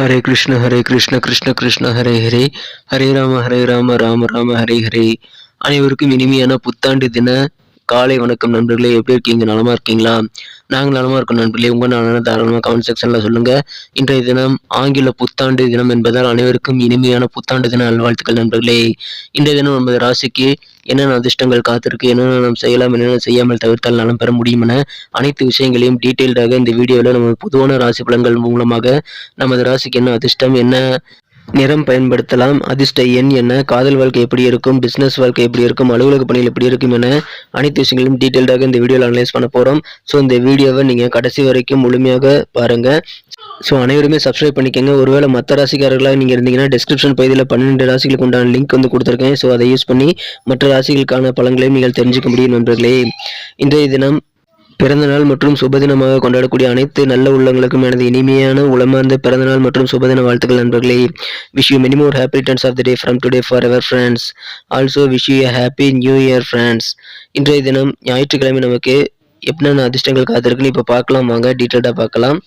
ஹரே கிருஷ்ண ஹரே கிருஷ்ண கிருஷ்ண கிருஷ்ண ஹரே ஹரே ஹரே ராம ஹரே ராம ராம ராம ஹரே ஹரே அனைவருக்கும் இனிமையான புத்தாண்டு தின காலை வணக்கம் நண்பர்களே எப்படி இருக்கீங்க? நலமா இருக்கீங்களா? நாங்கள் நலமா இருக்கோம் நண்பர்களே. உங்கள் நலனை தாராளமாக கமெண்ட் செக்ஷனில் சொல்லுங்கள் இன்றைய தினம் ஆங்கில புத்தாண்டு தினம் என்பதால் அனைவருக்கும் இனிமையான புத்தாண்டு தின நல்வாழ்த்துக்கள் நண்பர்களே. இன்றைய தினம் நமது ராசிக்கு என்னென்ன அதிர்ஷ்டங்கள் காத்திருக்கு என்னென்ன நாம் செய்யலாம் என்னென்ன செய்யாமல் தவிர்த்தால் நலம் பெற முடியும் என அனைத்து விஷயங்களையும் டீட்டெயில்டாக இந்த வீடியோவில் நம்ம பொதுவான ராசி பலன்கள் மூலமாக நமது ராசிக்கு என்ன அதிர்ஷ்டம் என்ன நிறம் பயன்படுத்தலாம். அதிர்ஷ்ட எண் என்ன? காதல் வாழ்க்கை எப்படி இருக்கும்? பிஸ்னஸ் வாழ்க்கை எப்படி இருக்கும்? அலுவலக பணிகள் எப்படி இருக்கும் என அனைத்து விஷயங்களும் டீட்டெயில்டாக இந்த வீடியோவில் அனலைஸ் பண்ண போகிறோம் ஸோ இந்த வீடியோவை நீங்கள் கடைசி வரைக்கும் முழுமையாக பாருங்கள் ஸோ அனைவருமே சப்ஸ்கிரைப் பண்ணிக்கோங்க. ஒருவேளை மற்ற ராசிக்காரர்களாக நீங்கள் இருந்தீங்கன்னா டிஸ்கிரிப்ஷன் பகுதியில் பன்னெண்டு ராசிகளுக்கு உண்டான லிங்க் வந்து கொடுத்துருக்கேன். ஸோ அதை யூஸ் பண்ணி மற்ற ராசிகளுக்கான பலன்களையும் நீங்கள் தெரிஞ்சுக்க முடியும் நண்பர்களே. இன்றைய தினம் பிறந்தநாள் மற்றும் சுபதினமாக கொண்டாடக்கூடிய அனைத்து நல்ல உள்ளங்களுக்கும் எனது இனிமையான உளமார்ந்த பிறந்தநாள் மற்றும் சுபதின வாழ்த்துக்கள் நண்பர்களே. Wish you many more happy returns of the day from today forever friends also wish you happy new year friends இன்றைய தினம் ஞாயிற்றுக்கிழமை நமக்கு என்னென்ன அதிர்ஷ்டங்கள் காத்திருக்குன்னு இப்போ பார்க்கலாம் வாங்க டீட்டெயிலாக பார்க்கலாம்.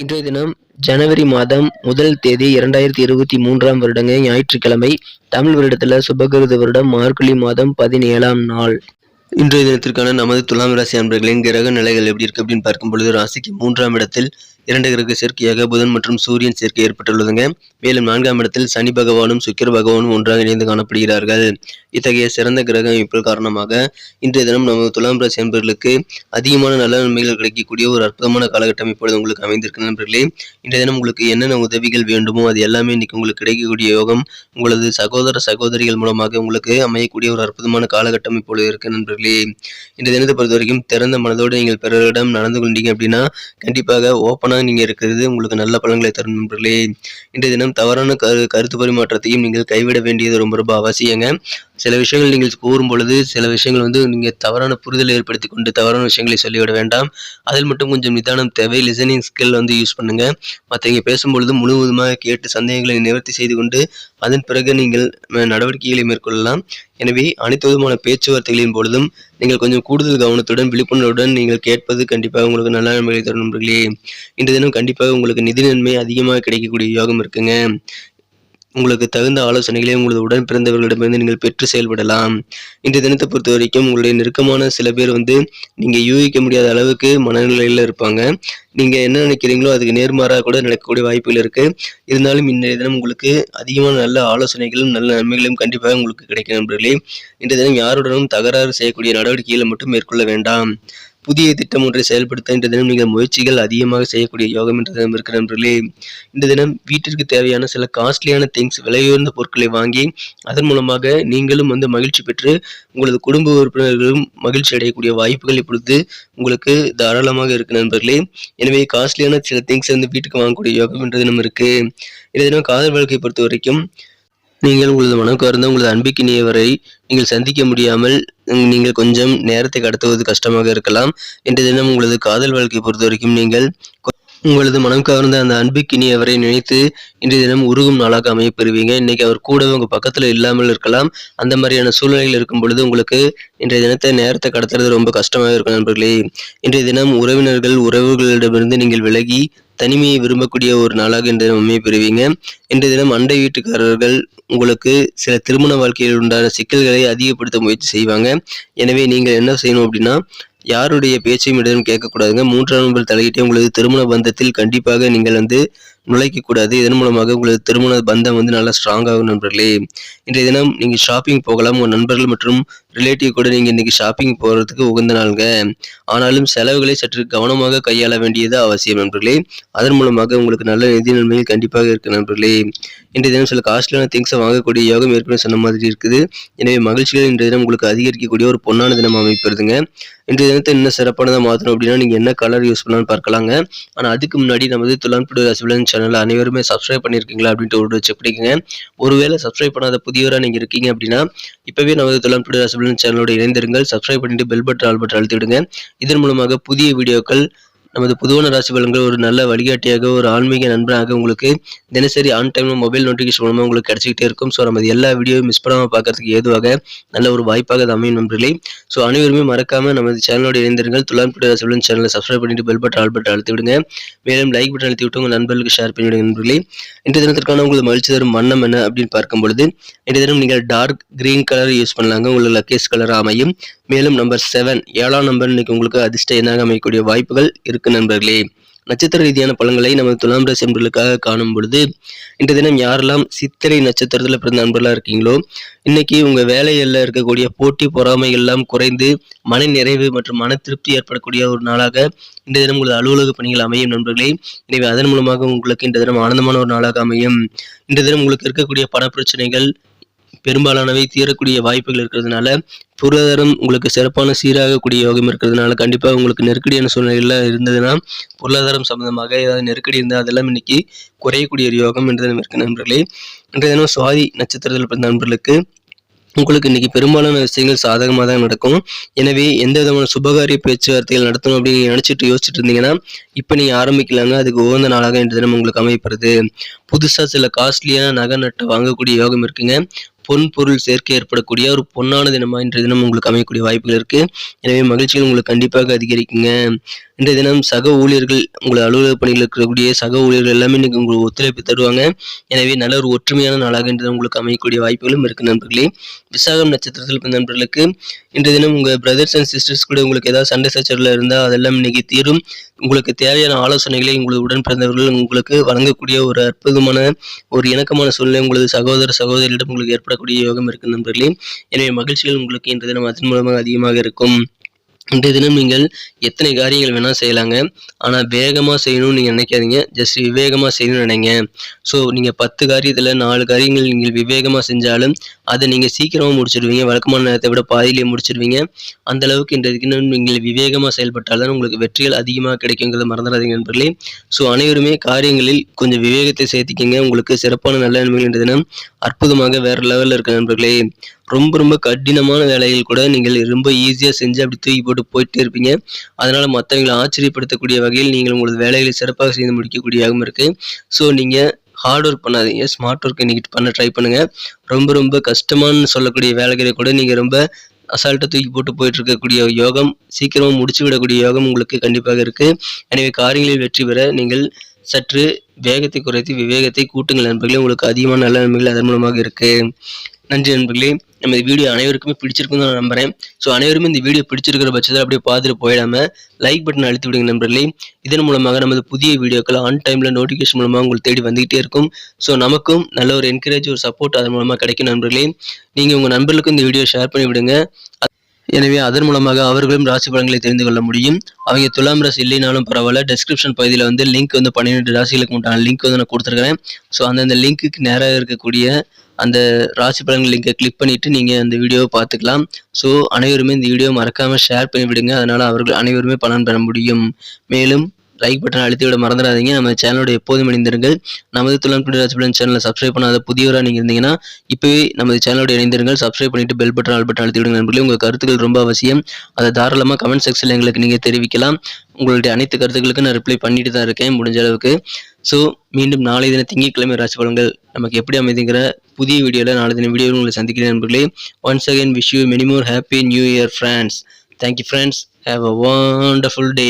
இன்றைய தினம் ஜனவரி மாதம் முதல் தேதி இரண்டாயிரத்தி இருபத்தி மூன்றாம் வருடங்க ஞாயிற்றுக்கிழமை தமிழ் வருடத்தில் சுபகிருத வருடம் மார்கழி மாதம் பதினேழாம் நாள். இன்றைய தினத்திற்கான நமது துலாம் ராசி அன்பர்களின் கிரக நிலைகள் எப்படி இருக்கு அப்படின்னு பார்க்கும் பொழுது ராசிக்கு மூன்றாம் இடத்தில் இரண்டு கிரக சேர்க்கையாக புதன் மற்றும் சூரியன் சேர்க்கை ஏற்பட்டுள்ளதுங்க. மேலும் நான்காம் இடத்தில் சனி பகவானும் சுக்கிர பகவானும் ஒன்றாக இணைந்து காணப்படுகிறார்கள். இத்தகைய சிறந்த கிரக அமைப்பு காரணமாக இன்றைய தினம் நமது துலாம் ராசி நண்பர்களுக்கு அதிகமான நல்ல நன்மைகள் கிடைக்கக்கூடிய ஒரு அற்புதமான காலகட்டம் இப்பொழுது உங்களுக்கு அமைந்திருக்கு நண்பர்களே. இன்றைய தினம் உங்களுக்கு என்னென்ன உதவிகள் வேண்டுமோ அது எல்லாமே இன்னைக்கு உங்களுக்கு கிடைக்கக்கூடிய யோகம் உங்களது சகோதர சகோதரிகள் மூலமாக உங்களுக்கு அமையக்கூடிய ஒரு அற்புதமான காலகட்டம் இப்பொழுது இருக்கு நண்பர்களே. இந்த தினத்தை பொறுத்த வரைக்கும் திறந்த மனதோடு நீங்கள் பிறரிடம் நடந்து கொண்டீங்க அப்படின்னா கண்டிப்பாக ஓப்பனாக நீங்கள் இருக்கிறது உங்களுக்கு நல்ல பலன்களை தரும் நண்பர்களே. இன்றைய தினம் தவறான கரு கருத்து பரிமாற்றத்தையும் நீங்கள் கைவிட வேண்டியது ரொம்ப ரொம்ப அவசியங்க. சில விஷயங்கள் நீங்கள் கூறும் பொழுது சில விஷயங்கள் வந்து நீங்கள் தவறான புரிதலை ஏற்படுத்தி கொண்டு தவறான விஷயங்களை சொல்லிவிட வேண்டாம். அதில் மட்டும் கொஞ்சம் நிதானம் தேவை. லிசனிங் ஸ்கில் வந்து யூஸ் பண்ணுங்கள் மற்றவங்க பேசும்பொழுது முழுவதுமாக கேட்டு சந்தேகங்களை நிவர்த்தி செய்து கொண்டு அதன் பிறகு நீங்கள் நடவடிக்கைகளை மேற்கொள்ளலாம். எனவே அனைத்து விதமான பேச்சுவார்த்தைகளின் பொழுதும் நீங்கள் கொஞ்சம் கூடுதல் கவனத்துடன் விழிப்புணர்வுடன் நீங்கள் கேட்பது கண்டிப்பாக உங்களுக்கு நல்ல நன்மைகளை தரும் நண்பர்களே. இன்றைய தினம் கண்டிப்பாக உங்களுக்கு நிதி நன்மை அதிகமாக கிடைக்கக்கூடிய யோகம் இருக்குங்க. உங்களுக்கு தகுந்த ஆலோசனைகளை உங்களது உடன் பிறந்தவர்களிடமிருந்து நீங்கள் பெற்று செயல்படலாம். இந்த தினத்தை பொறுத்த வரைக்கும் உங்களுடைய நெருக்கமான சில பேர் வந்து நீங்கள் யூகிக்க முடியாத அளவுக்கு மனநிலையில் இருப்பாங்க. நீங்கள் என்ன நினைக்கிறீங்களோ அதுக்கு நேர்மாறாக கூட நடக்கக்கூடிய வாய்ப்புகள் இருக்கு. இருந்தாலும் இன்றைய தினம் உங்களுக்கு அதிகமான நல்ல ஆலோசனைகளும் நல்ல நன்மைகளும் கண்டிப்பாக உங்களுக்கு கிடைக்கும் நண்பர்களே. இன்றைய தினம் யாருடனும் தகராறு செய்யக்கூடிய நடவடிக்கைகளை மட்டும் மேற்கொள்ள வேண்டாம். புதிய திட்டம் ஒன்றை செயல்படுத்த இந்த தினம் நீங்கள் முயற்சிகள் அதிகமாக செய்யக்கூடிய யோகம் என்ற தினம் இருக்கிற நண்பர்களே. இந்த தினம் வீட்டிற்கு தேவையான சில காஸ்ட்லியான திங்ஸ் விலையுயர்ந்த பொருட்களை வாங்கி அதன் மூலமாக நீங்களும் வந்து மகிழ்ச்சி பெற்று உங்களது குடும்ப உறுப்பினர்களும் மகிழ்ச்சி அடையக்கூடிய வாய்ப்புகள் இப்பொழுது உங்களுக்கு தாராளமாக இருக்கு நண்பர்களே. எனவே காஸ்ட்லியான சில திங்ஸ் வந்து வீட்டுக்கு வாங்கக்கூடிய யோகம் என்ற தினம் இருக்கு. இந்த தினம் காதல் வாழ்க்கையை பொறுத்த வரைக்கும் நீங்கள் உங்களது மனம் கவர்ந்த உங்களது அன்பிக்கினியவரை நீங்கள் சந்திக்க முடியாமல் நீங்கள் கொஞ்சம் நேரத்தை கடத்துவது கஷ்டமாக இருக்கலாம். இன்றைய தினம் உங்களது காதல் வாழ்க்கையை பொறுத்த வரைக்கும் நீங்கள் உங்களது மனம் கவர்ந்த அந்த அன்புக்கினியவரை நினைத்து இன்றைய தினம் உருகும் நாளாக அமைய பெறுவீங்க இன்னைக்கு அவர் கூடவே உங்க பக்கத்துல இல்லாமல் இருக்கலாம். அந்த மாதிரியான சூழ்நிலையில் இருக்கும் பொழுது உங்களுக்கு இன்றைய தினத்தை நேரத்தை கடத்துறது ரொம்ப கஷ்டமாக இருக்கும் நண்பர்களே. இன்றைய தினம் உறவினர்கள் உறவுகளிடமிருந்து நீங்கள் விலகி தனிமையை விரும்பக்கூடிய ஒரு நாளாக இன்றைய தினம் அமைய பெறுவீங்க. இன்றைய தினம் அண்டை வீட்டுக்காரர்கள் உங்களுக்கு சில திருமண வாழ்க்கையில் உண்டான சிக்கல்களை அதிகப்படுத்த முயற்சி செய்வாங்க. எனவே நீங்கள் என்ன செய்யணும் அப்படின்னா யாருடைய பேச்சையும் இடம் கேட்கக்கூடாதுங்க. மூன்றாம் நபர் தலையிட்டே உங்களது திருமண பந்தத்தில் கண்டிப்பாக நீங்கள் வந்து நுழைக்கக்கூடாது. இதன் மூலமாக உங்களது திருமண பந்தம் வந்து நல்லா ஸ்ட்ராங்காகும் நண்பர்களே. இன்றைய தினம் நீங்கள் ஷாப்பிங் போகலாம். உங்கள் நண்பர்கள் மற்றும் ரிலேட்டிவ் கூட நீங்கள் இன்றைக்கி ஷாப்பிங் போகிறதுக்கு உகந்த நாளுங்க. ஆனாலும் செலவுகளை சற்று கவனமாக கையாள வேண்டியது அவசியம் நண்பர்களே. அதன் மூலமாக உங்களுக்கு நல்ல நிதி நன்மைகள் கண்டிப்பாக இருக்கு நண்பர்களே. இன்றைய தினம் சில காஸ்ட்லியான திங்ஸை வாங்கக்கூடிய யோகம் ஏற்கனவே சொன்ன மாதிரி இருக்குது. எனவே மகிழ்ச்சிகள் இன்றைய தினம் உங்களுக்கு அதிகரிக்கக்கூடிய ஒரு பொன்னான தினம் அமைப்பிருதுங்க இன்றைய தினத்தை இன்னும் சிறப்பானதாக மாற்றணும் அப்படின்னா நீங்கள் என்ன கலர் யூஸ் பண்ணலாம்னு பார்க்கலாங்க. ஆனால் அதுக்கு முன்னாடி நமது துலான்புடு ரசிபலன் சேனல் அனைவருமே சப்ஸ்கிரைப் பண்ணியிருக்கீங்களா அப்படின்ட்டு ஒரு செக் ஒருவேளை சப்ஸ்கிரைப் பண்ணாத புதியவராக நீங்கள் இருக்கீங்க அப்படின்னா இப்போவே நமது துலான்புடு ரசிபலன் சேனலோட இணைந்திருங்கள். சப்ஸ்கிரைப் பண்ணிட்டு பெல் பட்டன் ஆல் பட்டன் அழுத்திவிடுங்க. இதன் மூலமாக புதிய வீடியோக்கள் நமது புதுவன ராசி பலன்கள் ஒரு நல்ல வழிகாட்டியாக ஒரு ஆன்மீக நண்பனாக உங்களுக்கு தினசரி ஆன் டைம்ல மொபைல் நோட்டிஃபிகேஷன் மூலமாக உங்களுக்கு கிடைச்சிக்கிட்டே இருக்கும். ஸோ நமது எல்லா வீடியோவும் மிஸ் பண்ணாமல் பார்க்கறதுக்கு ஏதுவாக நல்ல ஒரு வாய்ப்பாக அது அமையும் நண்பர்களே. ஸோ அனைவருமே மறக்காம நமது சேனலோட இணைந்திருங்கள். துலாம் புடி ராசி பலன் சேனலை சப்ஸ்கிரைப் பண்ணிட்டு பெல் பட்டன் ஆல் பட்டன் அழுத்தி விடுங்க. மேலும் லைக் பட்டன் அழுத்தி விட்டு உங்கள் நண்பர்களுக்கு ஷேர் பண்ணிவிடுங்க நண்பர்களே. இன்றைய தினத்திற்கான உங்களுக்கு மகிழ்ச்சி தரும் வண்ணம் என்ன அப்படின்னு பார்க்கும் பொழுது இன்றைய தினம் நீங்கள் டார்க் கிரீன் கலர் யூஸ் பண்ணலாங்க. உங்களுக்கு லக்கேஸ் கலர் அமையும். மேலும் நம்பர் செவன் ஏழாம் நம்பர் இன்னைக்கு உங்களுக்கு அதிர்ஷ்ட எண்ணாக அமையக்கூடிய வாய்ப்புகள் இருக்கு நண்பர்களே. நட்சத்திர ரீதியான பலன்களை நமது துலாம் ராசி நண்பர்களுக்காக காணும் பொழுது இன்றைய தினம் யாரெல்லாம் சித்திரை நட்சத்திரத்தில் பிறந்த நண்பர்களாக இருக்கீங்களோ இன்னைக்கு உங்க வேலைகளில் இருக்கக்கூடிய போட்டி பொறாமைகள் எல்லாம் குறைந்து மன நிறைவு மற்றும் மன திருப்தி ஏற்படக்கூடிய ஒரு நாளாக இந்த தினம் உங்களது அலுவலக பணிகள் அமையும் நண்பர்களே. எனவே அதன் மூலமாக உங்களுக்கு இந்த தினம் ஆனந்தமான ஒரு நாளாக அமையும். இந்த தினம் உங்களுக்கு இருக்கக்கூடிய பண பிரச்சனைகள் பெரும்பாலானவை தீரக்கூடிய வாய்ப்புகள் இருக்கிறதுனால பொருளாதாரம் உங்களுக்கு சிறப்பான சீராகக்கூடிய யோகம் இருக்கிறதுனால கண்டிப்பாக உங்களுக்கு நெருக்கடியான சூழ்நிலைகள் இருந்ததுன்னா பொருளாதாரம் சம்பந்தமாக ஏதாவது நெருக்கடி இருந்தால் அதெல்லாம் இன்னைக்கு குறையக்கூடிய ஒரு யோகம் என்ற தினம் இருக்கு நண்பர்களே. இன்றைய தினம் சுவாதி நட்சத்திரத்தில் பிறந்த நண்பர்களுக்கு உங்களுக்கு இன்னைக்கு பெரும்பாலான விஷயங்கள் சாதகமாக தான் நடக்கும். எனவே எந்த விதமான சுபகாரிய பேச்சுவார்த்தைகள் நடத்தணும் அப்படின்னு நினைச்சிட்டு யோசிச்சுட்டு இருந்தீங்கன்னா இப்போ நீங்கள் ஆரம்பிக்கலாங்க. அதுக்கு உகந்த நாளாக இன்று தினம் உங்களுக்கு அமைப்படுது புதுசாக சில காஸ்ட்லியான நகை நட்டை வாங்கக்கூடிய யோகம் இருக்குங்க. பொன் பொருள் சேர்க்கை ஏற்படக்கூடிய ஒரு பொன்னான தினமாக இன்றைய தினம் உங்களுக்கு அமையக்கூடிய வாய்ப்புகள் இருக்குது எனவே மகிழ்ச்சிகள் உங்களுக்கு கண்டிப்பாக அதிகரிக்குங்க. இன்றைய தினம் சக ஊழியர்கள் உங்களை அலுவலக பணியில் இருக்கக்கூடிய சக ஊழியர்கள் எல்லாமே இன்னைக்கு உங்களுக்கு ஒத்துழைப்பு தருவாங்க. எனவே நல்ல ஒரு ஒற்றுமையான நாளாக இன்று உங்களுக்கு அமையக்கூடிய வாய்ப்புகளும் இருக்கு நண்பர்களே. விசாகம் நட்சத்திரத்தில் பிறந்த நண்பர்களுக்கு இன்றைய தினம் உங்கள் பிரதர்ஸ் அண்ட் சிஸ்டர்ஸ் கூட உங்களுக்கு ஏதாவது சண்டை சச்சரில் இருந்தால் அதெல்லாம் இன்னைக்கு தீரும். உங்களுக்கு தேவையான ஆலோசனைகளை உங்களது உடன் பிறந்தவர்கள் உங்களுக்கு வழங்கக்கூடிய ஒரு அற்புதமான ஒரு இணக்கமான சூழ்நிலை உங்களது சகோதர சகோதரியிடம் உங்களுக்கு ஏற்படக்கூடிய யோகம் இருக்கு நண்பர்களே. எனவே மகிழ்ச்சிகள் உங்களுக்கு இன்றைய தினம் அதன் மூலமாக அதிகமாக இருக்கும். இன்றைய தினம் நீங்கள் எத்தனை காரியங்கள் வேணால் செய்யலாங்க. ஆனால் வேகமாக செய்யணும்னு நீங்கள் நினைக்காதீங்க. ஜஸ்ட் விவேகமாக செய்யணும்னு நினைங்க. ஸோ நீங்கள் பத்து காரியத்தில் நாலு காரியங்கள் நீங்கள் விவேகமாக செஞ்சாலும் அதை நீங்கள் சீக்கிரமாக முடிச்சிடுவீங்க. வழக்கமான நேரத்தை விட பாதியிலே முடிச்சிடுவீங்க. அந்த அளவுக்கு இன்றைய தினம் நீங்கள் விவேகமாக செயல்பட்டால் தான் உங்களுக்கு வெற்றிகள் அதிகமாக கிடைக்குங்கிறத மறந்துடாதீங்க நண்பர்களே. ஸோ அனைவருமே காரியங்களில் கொஞ்சம் விவேகத்தை சேர்த்திக்கங்க. உங்களுக்கு சிறப்பான நல்ல நன்மைகள் இன்றைய தினம். அற்புதமாக வேறு லெவலில் இருக்க நண்பர்களே. ரொம்ப ரொம்ப கடினமான வேலைகள் கூட நீங்கள் ரொம்ப ஈஸியாக செஞ்சு அப்படி தூக்கி போட்டு போயிட்டே இருப்பீங்க. அதனால் மற்றவங்களை ஆச்சரியப்படுத்தக்கூடிய வகையில் நீங்கள் உங்களது வேலைகளை சிறப்பாக செய்து முடிக்கக்கூடியதாகவும் இருக்குது ஸோ நீங்கள் ஹார்ட் ஒர்க் பண்ணாதீங்க. ஸ்மார்ட் ஒர்க் இன்னைக்கு பண்ண ட்ரை பண்ணுங்கள் ரொம்ப ரொம்ப கஷ்டமானு சொல்லக்கூடிய வேலைகளை கூட நீங்கள் ரொம்ப அசால்ட்டாக தூக்கி போட்டு போயிட்டு இருக்கக்கூடிய யோகம் சீக்கிரமாக முடிச்சு விடக்கூடிய யோகம் உங்களுக்கு கண்டிப்பாக இருக்குது எனவே காரியங்களில் வெற்றி பெற நீங்கள் சற்று வேகத்தை குறைத்து விவேகத்தை கூட்டுங்கள் நண்பர்களே. உங்களுக்கு அதிகமான நல்ல நன்மைகள் அதன் மூலமாக இருக்குது நன்றி நண்பர்களே. நம்ம இந்த வீடியோ அனைவருக்குமே பிடிச்சிருக்குன்னு நான் நம்புறேன். ஸோ அனைவருமே இந்த வீடியோ பிடிச்சிருக்கிற பட்சத்தில் அப்படியே பார்த்துட்டு போயிடாம லைக் பட்டன் அழுத்தி விடுங்க நண்பர்களே. இதன் மூலமாக நமது புதிய வீடியோக்கள் ஆன் டைமில் நோட்டிஃபிகேஷன் மூலமாக உங்களுக்கு தேடி வந்துகிட்டே இருக்கும். ஸோ நமக்கும் நல்ல ஒரு என்கரேஜ் ஒரு சப்போர்ட் அதன் மூலமாக கிடைக்கும் நண்பர்களே. நீங்கள் உங்கள் நண்பர்களுக்கும் இந்த வீடியோ ஷேர் பண்ணி விடுங்க. எனவே அதன் மூலமாக அவர்களும் ராசி பலன்களை தெரிந்து கொள்ள முடியும். அவங்க துலாம் ராசி இல்லைனாலும் பரவாயில்ல. டெஸ்கிரிப்ஷன் பகுதியில் வந்து லிங்க் வந்து பன்னிரெண்டு ராசிகளுக்கு உண்டான லிங்க் வந்து நான் கொடுத்துருக்கிறேன். ஸோ அந்தந்த லிங்க்குக்கு நேராக இருக்கக்கூடிய அந்த ராசி பலன்கள் லிங்கை கிளிக் பண்ணிவிட்டு நீங்கள் அந்த வீடியோவை பார்த்துக்கலாம். ஸோ அனைவருமே இந்த வீடியோ மறக்காமல் ஷேர் பண்ணிவிடுங்க. அதனால் அவர்கள் அனைவருமே பலன் பெற முடியும். மேலும் லைக் பட்டன் அழுத்தி விட மறந்துடாதீங்க. நம்ம சேனலோட எப்போதும் இணைந்திருங்கள். நமது துலாம் டுடே சேனலை சப்ஸ்கிரைப் பண்ணாத புதியவராக நீங்கள் இருந்தீங்கன்னா இப்போவே நமது சேனலோட இணைந்திருங்கள். சப்ஸ்கிரைப் பண்ணிட்டு பெல் பட்டன் ஆல் பட்டன் அழுத்தி விடுங்க நண்பர்களே. உங்கள் கருத்துக்கள் ரொம்ப அவசியம். அதை தாராளமாக கமெண்ட் செக்ஷனில் எங்களுக்கு நீங்கள் தெரிவிக்கலாம். உங்களுடைய அனைத்து கருத்துக்களுக்கும் நான் ரிப்ளை பண்ணிட்டு தான் இருக்கேன் முடிஞ்ச அளவுக்கு. ஸோ மீண்டும் நாளை தின திங்கட்கிழமை ராசி பலன்கள் நமக்கு எப்படி அமைதிங்கிற புதிய வீடியோவில் நாளை தின வீடியோவில் உங்களை சந்திக்கிறேன் நண்பர்களே. Once again wish you many more happy new year friends thank you friends have a wonderful day